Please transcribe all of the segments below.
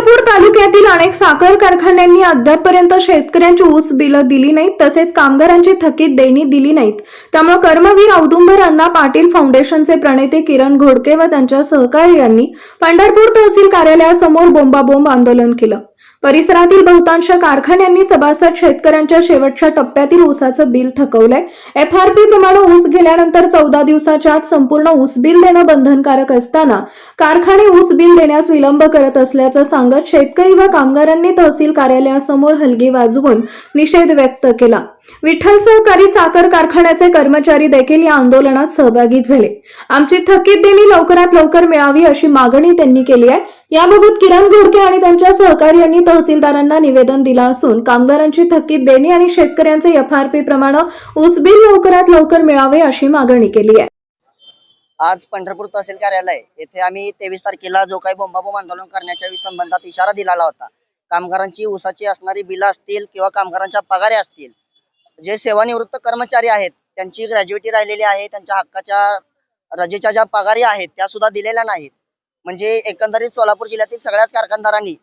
चंद्रपूर तालुक्यातील अनेक साखर कारखान्यांनी अद्यापपर्यंत शेतकऱ्यांची ऊस बिलं दिली नाहीत तसेच कामगारांची थकीत देणी दिली नाहीत. त्यामुळे कर्मवीर औदुंबर अण्णा पाटील फाउंडेशनचे प्रणेते किरण घोडके व त्यांच्या सहकार्यांनी पंढरपूर तहसील कार्यालयासमोर बोंबाबोंब आंदोलन केलं. परिसरातील बहुतांश कारखान्यांनी सभासद शेतकऱ्यांच्या शेवटच्या टप्प्यातील ऊसाचं बिल थकवलंय. एफ आर पी प्रमाणे ऊस गेल्यानंतर चौदा दिवसाच्या आत संपूर्ण ऊस बिल देणं बंधनकारक असताना कारखाने ऊस बिल देण्यास विलंब करत असल्याचं सांगत शेतकरी व कामगारांनी तहसील कार्यालयासमोर हलगी वाजवून निषेध व्यक्त केला. विठ्ठल सहकारी साखर कारखान्याचे कर्मचारी देखील या आंदोलनात सहभागी झाले. आमची थकीत देणी लवकरात लवकर मिळावी अशी मागणी त्यांनी केली आहे. याबाबत किरण घोडके आणि त्यांच्या सहकार्यांनी तहसीलदारांना निवेदन दिलं असून कामगारांची थकीत देणी आणि शेतकऱ्यांचे एफआरपी प्रमाणे ऊस बिल लवकरात लवकर मिळावे अशी मागणी केली आहे. आज पंढरपूर तहसील कार्यालय येथे आम्ही तेवीस तारखेला जो काही बोंबाबोंब आंदोलन करण्याच्या संबंधात इशारा दिलेला होता. कामगारांची उसाची असणारी बिलं असतील किंवा कामगारांच्या पगारे असतील जे सेवानिवृत्त कर्मचारी आहेत त्यांची ग्रॅज्युएटी राहिलेली आहे त्यांच्या हक्काच्या रजेच्या ज्या पगारी आहेत त्या सुद्धा दिलेल्या नाहीत. म्हणजे एकंदरीत सोलापूर जिल्ह्यातील सगळ्याच कारखानदारांनी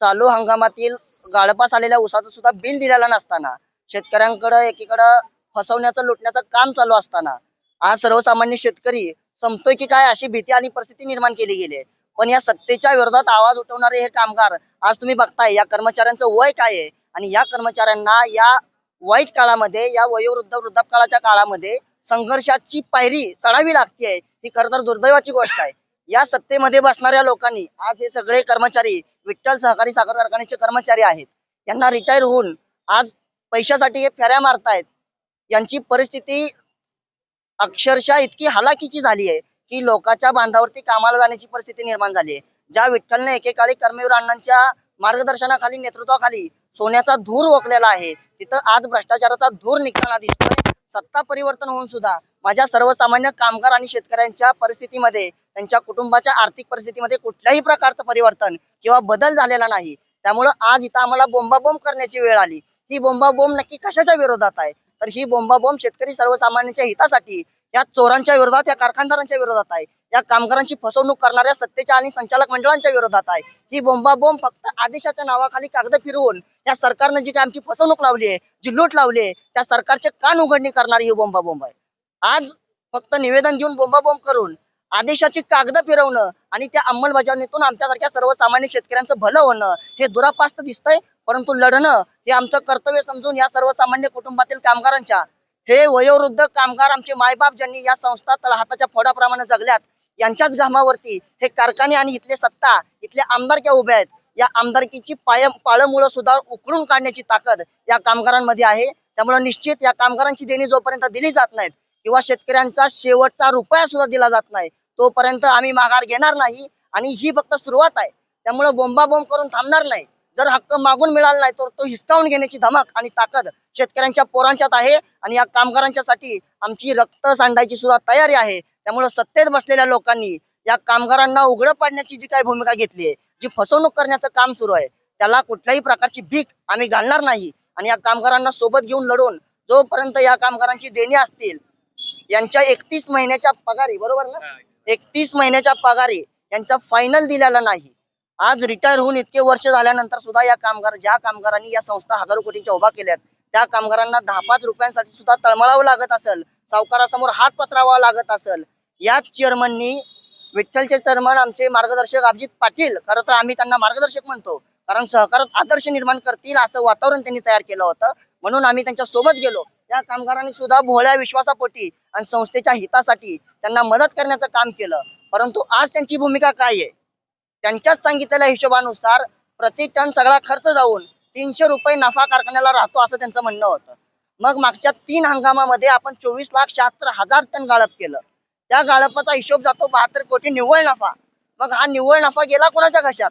चालू हंगामातील गाळपास आलेल्या ऊसाचं सुद्धा बिल दिलेलं नसताना शेतकऱ्यांकडे एकीकडं फसवण्याचं लुटण्याचं काम चालू असताना आज सर्वसामान्य शेतकरी संपतोय की काय अशी भीती आणि परिस्थिती निर्माण केली गेली आहे. पण या सत्तेच्या विरोधात आवाज उठवणारे हे कामगार आज तुम्ही बघताय या कर्मचाऱ्यांचं वय काय आहे? आणि या कर्मचाऱ्यांना या वाईट काळामध्ये या वयोवृद्ध वृद्धापकाळाच्या काळामध्ये संघर्षाची पायरी चढावी लागते ही खरं तर दुर्दैवाची गोष्ट आहे. या सत्तेमध्ये बसणाऱ्या लोकांनी आज हे सगळे कर्मचारी विठ्ठल सहकारी साखर कारखान्याचे कर्मचारी आहेत यांना रिटायर होऊन आज पैशासाठी हे फेऱ्या मारतायत. यांची परिस्थिती अक्षरशः इतकी हलाखीची झाली आहे की लोकांच्या बांधावरती कामाला जाण्याची परिस्थिती निर्माण झाली आहे ज्या विठ्ठलने एकेकाळी कर्मवीर अण्णांच्या मार्गदर्शनाखाली नेतृत्वाखाली सोन्याचा धूर ओकलेला आहे तिथं आज भ्रष्टाचाराचा धूर निघताना दिसतोय. सत्ता परिवर्तन होऊन सुद्धा माझ्या सर्वसामान्य कामगार आणि शेतकऱ्यांच्या परिस्थितीमध्ये त्यांच्या कुटुंबाच्या आर्थिक परिस्थितीमध्ये कुठल्याही प्रकारचं परिवर्तन किंवा बदल झालेला नाही. त्यामुळं आज इथं आम्हाला बोंबाबोंब करण्याची वेळ आली. ही बोंबाबोंब नक्की कशाच्या विरोधात आहे? तर ही बोंबाबोंब शेतकरी सर्वसामान्यांच्या हितासाठी या चोरांच्या विरोधात या कारखानदारांच्या विरोधात आहे. या कामगारांची फसवणूक करणाऱ्या सत्तेच्या आणि संचालक मंडळांच्या विरोधात आहे. ही बोंबाबोंब फक्त आदेशाच्या नावाखाली कागद फिरवून या सरकारनं जी काय आमची फसवणूक लावली आहे जी लूट लावली आहे त्या सरकारचे कान उघडणी करणारी ही बोंबाबोंब आहे. आज फक्त निवेदन घेऊन बोंबाबोंब करून आदेशाची कागद फिरवणं आणि त्या अंमलबजावणीतून आमच्यासारख्या सर्वसामान्य शेतकऱ्यांचं भलं होणं हे दुरापास्त दिसतंय परंतु लढणं हे आमचं कर्तव्य समजून या सर्वसामान्य कुटुंबातील कामगारांच्या हे वयोवृद्ध कामगार आमचे मायबाप ज्यांनी या संस्था तळहाताच्या फोडाप्रमाणे जगल्यात यांच्याच घामावरती हे कारखाने आणि इथले सत्ता इथले आमदारक्या उभे आहेत. या आमदारकीची पाय पाळमुळं सुद्धा उकळून काढण्याची ताकद या कामगारांमध्ये आहे. त्यामुळे निश्चित या कामगारांची देणी जोपर्यंत दिली जात नाहीत किंवा शेतकऱ्यांचा शेवटचा रुपया सुद्धा दिला जात नाही तोपर्यंत आम्ही माघार घेणार नाही आणि ही फक्त सुरुवात आहे. त्यामुळे बोंबाबोंब करून थांबणार नाही. जर हक्क मागून मिळाला नाही तर तो हिसकावून घेण्याची धमक आणि ताकद शेतकऱ्यांच्या पोरांच्यात आहे आणि या कामगारांच्यासाठी आमची रक्त सांडायची सुद्धा तयारी आहे. त्यामुळे सत्तेत बसलेल्या लोकांनी या कामगारांना उघडं पाडण्याची जी काही भूमिका घेतली आहे जी फसवणूक करण्याचं काम सुरू आहे त्याला कुठल्याही प्रकारची भीक आम्ही घालणार नाही. आणि या कामगारांना सोबत घेऊन लढून जोपर्यंत या कामगारांची देणी असतील यांच्या एकतीस महिन्याच्या पगारी बरोबर ना? एकतीस महिन्याच्या पगारी यांचा फायनल दिलेला नाही. आज रिटायर होऊन इतके वर्ष झाल्यानंतर सुद्धा या कामगार ज्या कामगारांनी या संस्था हजारो कोटींच्या उभा केल्यात त्या कामगारांना दहा पाच रुपयांसाठी सुद्धा तळमळावं लागत असेल सावकारासमोर हात पसरावा लागत असेल याच चेअरमननी विठ्ठलचे चेअरमन आमचे मार्गदर्शक अभिजित पाटील. खरं तर आम्ही त्यांना मार्गदर्शक म्हणतो. कारण सहकारात आदर्श निर्माण करतील असं वातावरण त्यांनी तयार केलं होतं. म्हणून आम्ही त्यांच्यासोबत गेलो. त्या कामगारांनी सुद्धा भोळ्या विश्वासापोटी आणि संस्थेच्या हितासाठी त्यांना मदत करण्याचं काम केलं. परंतु आज त्यांची भूमिका काय आहे? त्यांच्याच सांगितलेल्या हिशोबानुसार प्रति टन सगळा खर्च जाऊन तीनशे रुपये नफा कारखान्याला राहतो असं त्यांचं म्हणणं होतं. मग मागच्या तीन हंगामामध्ये आपण चोवीस लाख शहात्तर हजार टन गाळप केलं. त्या गाळपाचा हिशोब जातो बहात्तर कोटी निव्वळ नफा. मग हा निव्वळ नफा गेला कोणाच्या कशात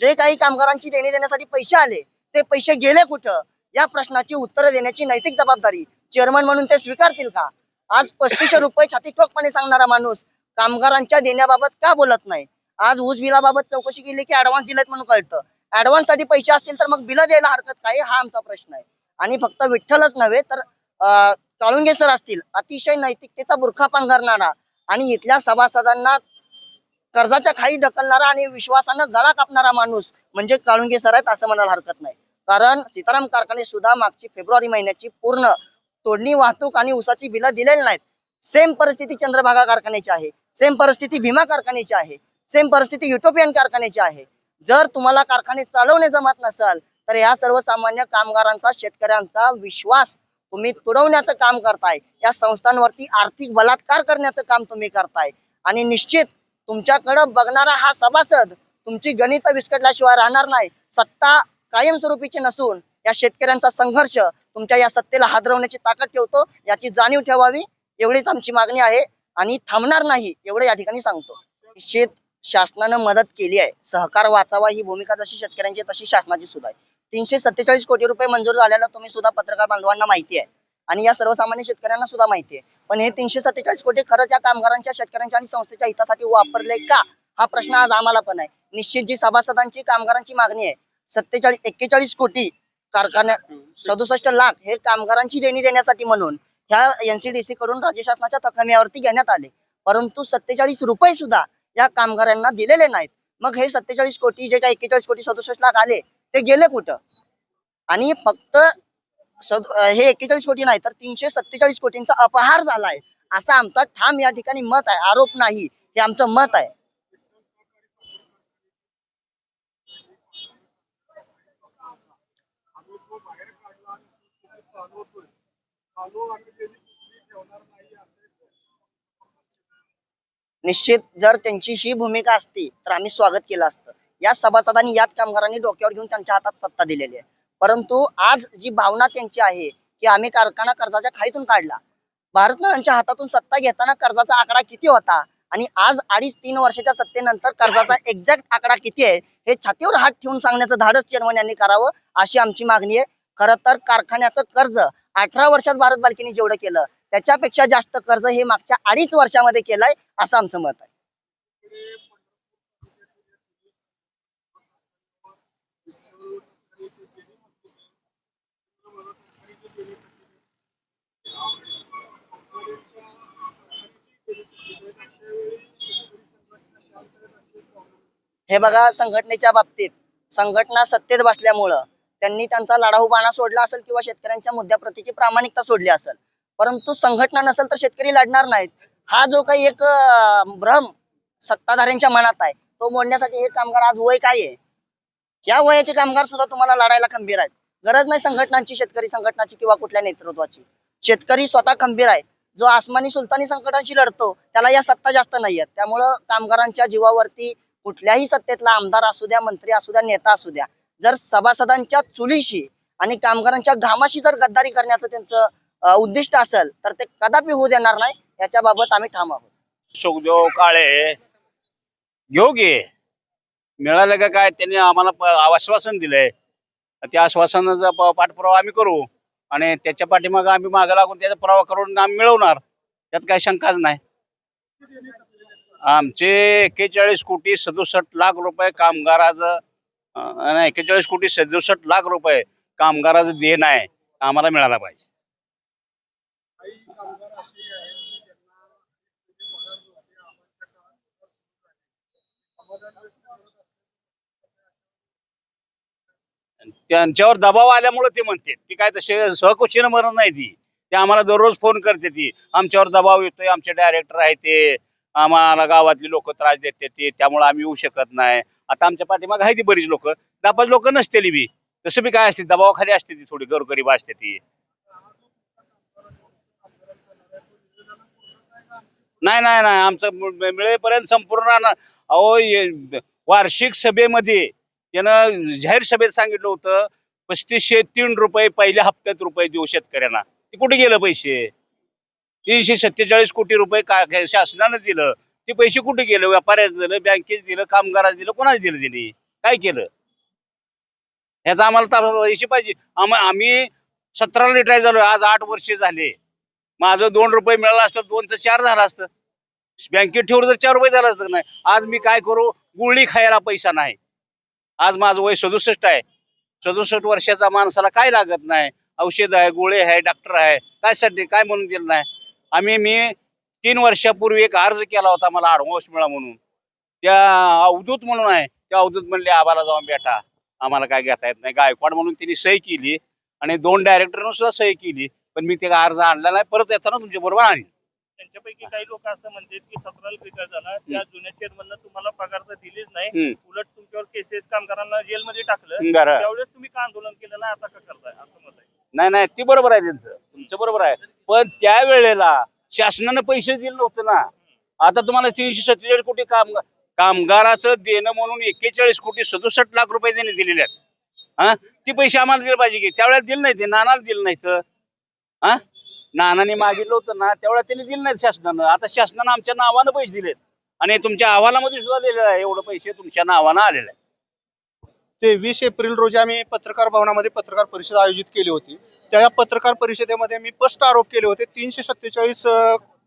जे काही कामगारांची देणे देण्यासाठी पैसे आले ते पैसे गेले कुठं? या प्रश्नाची उत्तरं देण्याची नैतिक जबाबदारी चेअरमन म्हणून ते स्वीकारतील का? आज पस्तीसशे रुपये छाती ठोकपणे सांगणारा माणूस कामगारांच्या देण्याबाबत का बोलत नाही? आज ऊस बिलाबाबत चौकशी केली की ऍडव्हान्स दिलेत म्हणून कळतं. ऍडव्हान्ससाठी पैसे असतील तर मग बिलं द्यायला हरकत काय? हा आमचा प्रश्न आहे. आणि फक्त विठ्ठलच नव्हे तर अं, काळुंगे सर असतील अतिशय नैतिकतेचा बुरखा पांघरणारा आणि इथल्या सभासदांना कर्जाच्या खाई ढकलणारा आणि विश्वासानं गळा कापणारा माणूस म्हणजे काळुंगे सर आहेत असं म्हणायला हरकत नाही. कारण सीताराम कारखाने सुद्धा मागची फेब्रुवारी महिन्याची पूर्ण तोडणी वाहतूक आणि उसाची बिलं दिलेली नाहीत. सेम परिस्थिती चंद्रभागा कारखान्याची आहे. सेम परिस्थिती भीमा कारखान्याची आहे. सेम परिस्थिती युटोपियन कारखान्याची आहे. जर तुम्हाला कारखाने चालवणे जमत नसेल तर या सर्वसामान्य कामगारांचा शेतकऱ्यांचा विश्वास तुम्ही तुडवण्याचं काम करताय. या संस्थांवरती आर्थिक बलात्कार करण्याचं काम तुम्ही करताय. आणि निश्चित तुमच्याकडं बघणारा हा सभासद तुमची गणित विस्कटल्याशिवाय राहणार नाही. सत्ता कायमस्वरूपीची नसून या शेतकऱ्यांचा संघर्ष तुमच्या या सत्तेला हादरवण्याची ताकद ठेवतो. याची जाणीव ठेवावी एवढीच आमची मागणी आहे. आणि थांबणार नाही एवढं या ठिकाणी सांगतो. निश्चित शासनानं मदत केली आहे. सहकार वाचावा ही भूमिका जशी शेतकऱ्यांची तशी शासनाची सुद्धा आहे. तीनशे सत्तेचाळीस कोटी रुपये मंजूर झालेला तुम्ही सुद्धा पत्रकार बांधवांना माहिती आहे. आणि या सर्वसामान्य शेतकऱ्यांना सुद्धा माहिती आहे. पण हे तीनशे सत्तेचाळीस कोटी खरंच या कामगारांच्या शेतकऱ्यांच्या आणि संस्थेच्या हितासाठी वापरले का? हा प्रश्न आज आम्हाला पण आहे. निश्चित जी सभासदांची कामगारांची मागणी आहे. सत्तेचाळीस एक्केचाळीस कोटी कारखान्या सदुसष्ट लाख हे कामगारांची देणी देण्यासाठी म्हणून ह्या एनसीडीसी कडून राज्य शासनाच्या तकाम्यावरती घेण्यात आले. परंतु सत्तेचाळीस रुपये सुद्धा या कामगारांना दिलेले नाहीत. मग हे सत्तेचाळीस कोटी जे काही एक्केचाळीस कोटी सदुसष्ट लाख आले ते गेले कुठं? आणि फक्त सद- हे एक्केचाळीस कोटी नाही तर तीनशे सत्तेचाळीस कोटींचा अपहार झालाय. असा आमचा ठाम या ठिकाणी मत आहे. आरोप नाही. हे आमचं मत आहे. निश्चित जर त्यांची ही भूमिका असती तर आम्ही स्वागत केलं असतं. या सभासदांनी याच कामगारांनी डोक्यावर घेऊन त्यांच्या हातात सत्ता दिलेली आहे. परंतु आज जी भावना त्यांची आहे की आम्ही कारखाना कर्जाच्या खाईतून काढला. भारतनारांच्या हातातून सत्ता घेताना कर्जाचा आकडा किती होता? आणि आज अडीच तीन वर्षाच्या सत्तेनंतर कर्जाचा एक्झॅक्ट आकडा किती आहे? हे छातीवर हात ठेवून सांगण्याचं धाडस चेअरमन यांनी करावं अशी आमची मागणी आहे. खरं तर कारखान्याचं कर्ज अठरा वर्षात भारत बालकीने जेवढं केलं त्याच्यापेक्षा जास्त कर्ज हे मागच्या अडीच वर्षामध्ये केलंय असं आमचं मत आहे. हे बघा संघटनेच्या बाबतीत संघटना सत्तेत बसल्यामुळं त्यांनी त्यांचा लढाऊपणा सोडला असेल किंवा शेतकऱ्यांच्या मुद्द्याप्रतीची प्रामाणिकता सोडली असेल. परंतु संघटना नसेल तर शेतकरी लढणार नाहीत. हा जो काही एक भ्रम सत्ताधाऱ्यांच्या मनात आहे तो मोडण्यासाठी हे कामगार आज वय काय आहे? या वयाचे कामगार सुद्धा तुम्हाला लढायला खंबीर आहेत. गरज नाही संघटनांची शेतकरी संघटनाची किंवा कुठल्या नेतृत्वाची. शेतकरी स्वतः खंबीर आहे. जो आसमानी सुलतानी संकटांशी लढतो त्याला या सत्ता जास्त नाही आहेत त्यामुळं कामगारांच्या जीवावरती कुठल्याही सत्तेतला आमदार असू द्या मंत्री असू द्या नेता असू द्या जर सभासदांच्या चुलीशी आणि कामगारांच्या घामाशी जर गद्दारी करण्याचं त्यांचं उद्दिष्ट असेल तर ते कदापि होऊ देणार नाही. याच्या बाबत आम्ही ठाम आहोत. सुखदेव काळे योग्य मिळालं का काय त्यांनी आम्हाला आश्वासन दिलंय. त्या आश्वासनाचा पाठपुरावा आम्ही करू आणि त्याच्या पाठीमाग आम्ही मागे लागून त्याचा पुरावा करून आम्ही मिळवणार. त्यात काही शंकाच नाही. आमचे एक्केचाळीस कोटी सदुसष्ट लाख रुपये कामगाराचं नाही, एक्केचाळीस कोटी सदुसष्ट लाख रुपये कामगाराचं देण आहे आम्हाला मिळाला पाहिजे. त्यांच्यावर दबाव आल्यामुळे ते म्हणते ती काय तसे सहकुशीनं मरत नाही ती. ते आम्हाला दररोज फोन करते ती आमच्यावर दबाव येतोय आमचे डायरेक्टर आहे ते. आम्हाला गावातली लोक त्रास देते ते त्यामुळे आम्ही येऊ शकत नाही. आता आमच्या पाठीमाग आहे ती बरीच लोक. दापाच लोक नसतेली बी. तसं बी काय असते दबावाखाली असते ती थोडी गरगरीब असते ती. नाही नाही नाही आमचं मिळेपर्यंत संपूर्ण अहो वार्षिक सभेमध्ये त्यानं जाहीर सभेत सांगितलं होतं पस्तीसशे तीन रुपये पहिल्या हप्त्यात रुपये देऊ शेतकऱ्यांना. ते कुठे गेलं पैसे? तीनशे सत्तेचाळीस कोटी रुपये का शासनानं दिलं. ते पैसे कुठे गेले? व्यापाऱ्याच दिलं बँकेच दिलं कामगाराच दिलं कोणाच दिलं दिली काय केलं? ह्याचा आम्हाला पैसे पाहिजे. आम- आम्ही सतराला रिटायर झालो आज आठ वर्ष झाले. माझं दोन रुपये मिळालं असतं दोनचं चार झालं असतं. बँकेत ठेवलं तर चार रुपये झालं असतं नाही? आज मी काय करू? गुळणी खायला पैसा नाही. आज माझं वय सदुसष्ट आहे. सदुसष्ट वर्षाचा माणसाला काय लागत नाही? औषध आहे गोळे आहे डॉक्टर आहे. काय साठी काय म्हणून दिलं नाही? आम्ही मी तीन वर्षापूर्वी एक अर्ज केला होता मला ॲडव्हान्स मिळा म्हणून. त्या अवधूत म्हणून आहे. त्या अवधूत म्हणले आम्हाला जाऊन भेटा. आम्हाला काय घेता येत नाही. गायकवाड म्हणून त्यांनी सही केली आणि दोन डायरेक्टरनं सुद्धा सही केली. पण मी ते अर्ज आणला नाही. परत येताना तुमच्या बरोबर आणीन त्यांच्यापैकी काही लोक असं म्हणतात की सतराला बिघाड झाला. त्या जुन्या चेअरमननं तुम्हाला पगार तर दिलीच नाही. उलट तुमच्यावर केसेस कामगारांना जेलमध्ये टाकलं. त्यावेळेस तुम्ही का आंदोलन केलं ना आता का करताय? असं मत आहे. नाही नाही. ते बरोबर आहे त्यांचं. तुमचं बरोबर आहे. पण त्या वेळेला शासनानं पैसे दिले नव्हते ना. आता तुम्हाला तीनशे सत्तेचाळीस कोटी काम कामगाराचं देणं म्हणून एक्केचाळीस कोटी सदुसष्ट लाख रुपये त्यांनी दिलेले आहेत. हा? ती पैसे आम्हाला दिले पाहिजे की. त्यावेळेला दिलं नाही ते नानाला दिलं नाही तर हा? नानाने मागितलं होतं ना त्यावेळेला त्यांनी दिलं नाही शासनानं. आता शासनानं आमच्या नावानं पैसे दिलेत. आणि तुमच्या अहवालामध्ये सुद्धा दिलेलं आहे एवढं पैसे तुमच्या नावानं आलेलं आहे. तेवीस एप्रिल रोजी आम्ही पत्रकार भवनामध्ये पत्रकार परिषद आयोजित केली होती. त्या पत्रकार परिषदेमध्ये मी स्पष्ट आरोप केले होते. तीनशे सत्तेचाळीस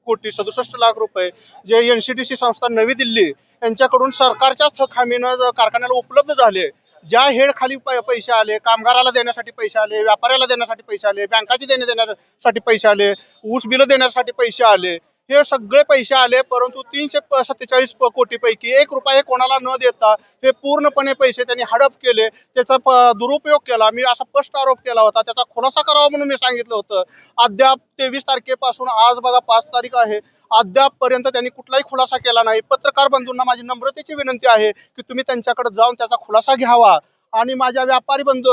कोटी सदुसष्ट लाख रुपये जे एन सी डी सी संस्था नवी दिल्ली यांच्याकडून सरकारच्या थक कारखान्याला उपलब्ध झाले. ज्या हेड खाली प- पैसे आले कामगाराला देण्यासाठी पैसे आले व्यापाऱ्याला देण्यासाठी पैसे आले बँकाचे देणे देण्यासाठी पैसे आले ऊस बिलं देण्यासाठी पैसे आले हे सगळे पैसे आले परंतु तीनशे प- सत्तेचाळीस कोटीपैकी एक रुपया कोणाला न देता हे पूर्णपणे पैसे त्यांनी हडप केले. त्याचा प- दुरुपयोग केला. मी असा स्पष्ट आरोप केला होता. त्याचा खुलासा करावा म्हणून मी सांगितलं होतं. अद्याप तेवीस तारखेपासून आज बघा पाच तारीख आहे. अद्यापपर्यंत त्यांनी कुठलाही खुलासा केला नाही. पत्रकार बंधूंना माझी नम्रतेची विनंती आहे की तुम्ही त्यांच्याकडे जाऊन त्याचा खुलासा घ्यावा. आणि माझ्या व्यापारी बंधू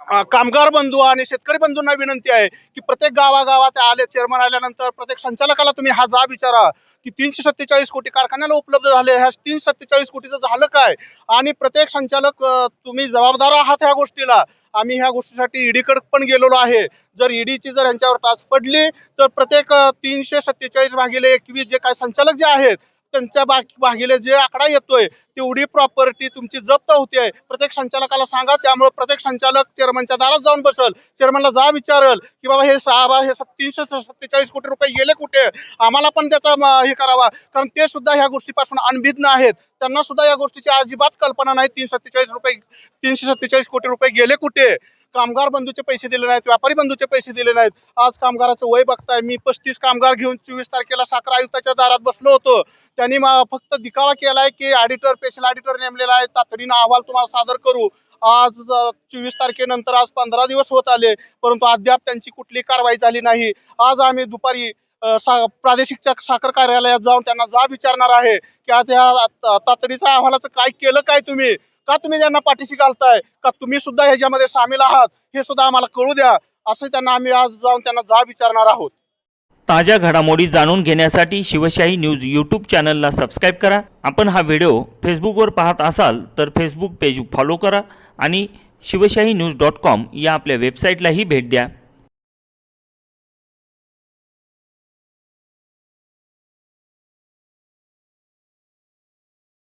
कामगार बंधू आणि शेतकरी बंधूंना विनंती आहे की प्रत्येक गावागावात आले चेअरमन आल्यानंतर प्रत्येक संचालकाला तुम्ही हा जा विचारा की तीनशे सत्तेचाळीस कोटी कारखान्याला उपलब्ध झाले. ह्या तीनशे सत्तेचाळीस कोटीचं झालं काय? आणि प्रत्येक संचालक तुम्ही जबाबदार आहात ह्या गोष्टीला. आम्ही ह्या गोष्टीसाठी ईडीकडे पण गेलेलो आहे. जर ईडीची जर यांच्यावर टास्क पडली तर प्रत्येक तीनशे सत्तेचाळीस भागिले एकवीस जे काय संचालक जे आहेत त्यांच्या बाग भागीला जे आकडा येतोय तेवढी प्रॉपर्टी तुमची जप्त होते प्रत्येक संचालकाला सांगा त्यामुळे प्रत्येक संचालक चेअरमनच्या दारात जाऊन बसल. चेअरमनला जा विचारल की बाबा हे सहा हे तीनशे सत्तेचाळीस कोटी रुपये गेले कुठे? आम्हाला पण त्याचा हे करावा. कारण ते सुद्धा ह्या गोष्टीपासून अनभिज्ञ आहेत. त्यांना सुद्धा या गोष्टीची अजिबात कल्पना नाही तीन सत्तेचाळीस रुपये तीनशे सत्तेचाळीस कोटी रुपये गेले कुठे? कामगार बंधूचे पैसे दिले नाहीत व्यापारी बंधूचे पैसे दिले नाहीत. आज कामगाराचं वय बघताय मी पस्तीस कामगार घेऊन चोवीस तारखेला साखर आयुक्ताच्या दारात बसलो होतो. त्यांनी मा- फक्त दिखावा केलाय की ऑडिटर स्पेशल ऑडिटर नेमलेला आहे. तातडीनं अहवाल तुम्हाला सादर करू. आज चोवीस तारखेनंतर आज पंधरा दिवस होत आले परंतु अद्याप त्यांची कुठली कारवाई झाली नाही. आज आम्ही दुपारी सा प्रादेशिकच्या साखर कार्यालयात जाऊन त्यांना जा विचारणार आहे की आता तातडीचा अहवालाचं काय केलं काय तुम्ही? का तुम्ही त्यांना पाठीशी घालताय? का तुम्ही सुद्धा ह्याच्यामध्ये सामील आहात? हे सुद्धा आम्हाला कळू द्या. असं त्यांना आम्ही आज जाऊन त्यांना जा विचारणार आहोत. ताज्या घडामोडी जाणून घेण्यासाठी शिवशाही न्यूज यूट्यूब चॅनलला सबस्क्राईब करा. आपण हा व्हिडिओ फेसबुकवर पाहत असाल तर फेसबुक पेज फॉलो करा आणि शिवशाही न्यूज डॉट कॉम या आपल्या वेबसाईटलाही भेट द्या.